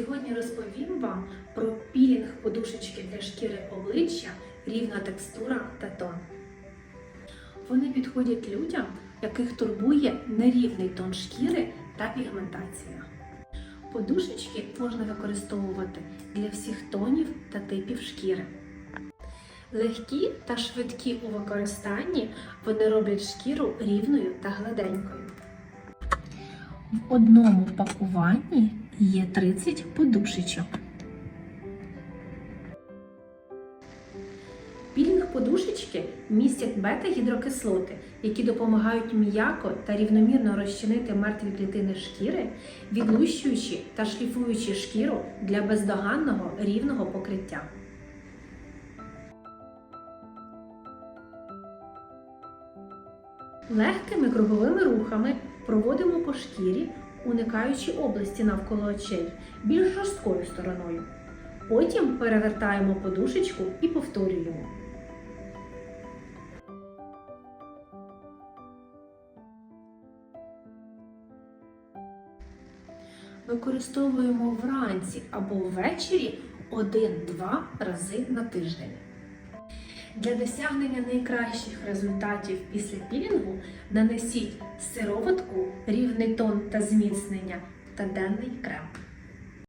Сьогодні розповім вам про пілінг подушечки для шкіри обличчя, рівна текстура та тон. Вони підходять людям, яких турбує нерівний тон шкіри та пігментація. Подушечки можна використовувати для всіх тонів та типів шкіри. Легкі та швидкі у використанні вони роблять шкіру рівною та гладенькою. В одному пакуванні є 30 подушечок. Пілінг подушечки містять бета-гідрокислоти, які допомагають м'яко та рівномірно розчинити мертві клітини шкіри, відлущуючи та шліфуючи шкіру для бездоганного рівного покриття. Легкими круговими рухами проводимо по шкірі, уникаючи області навколо очей більш жорсткою стороною. Потім перевертаємо подушечку і повторюємо. Використовуємо вранці або ввечері 1-2 рази на тиждень. Для досягнення найкращих результатів після пілінгу нанесіть сироватку, рівний тон та зміцнення та денний крем.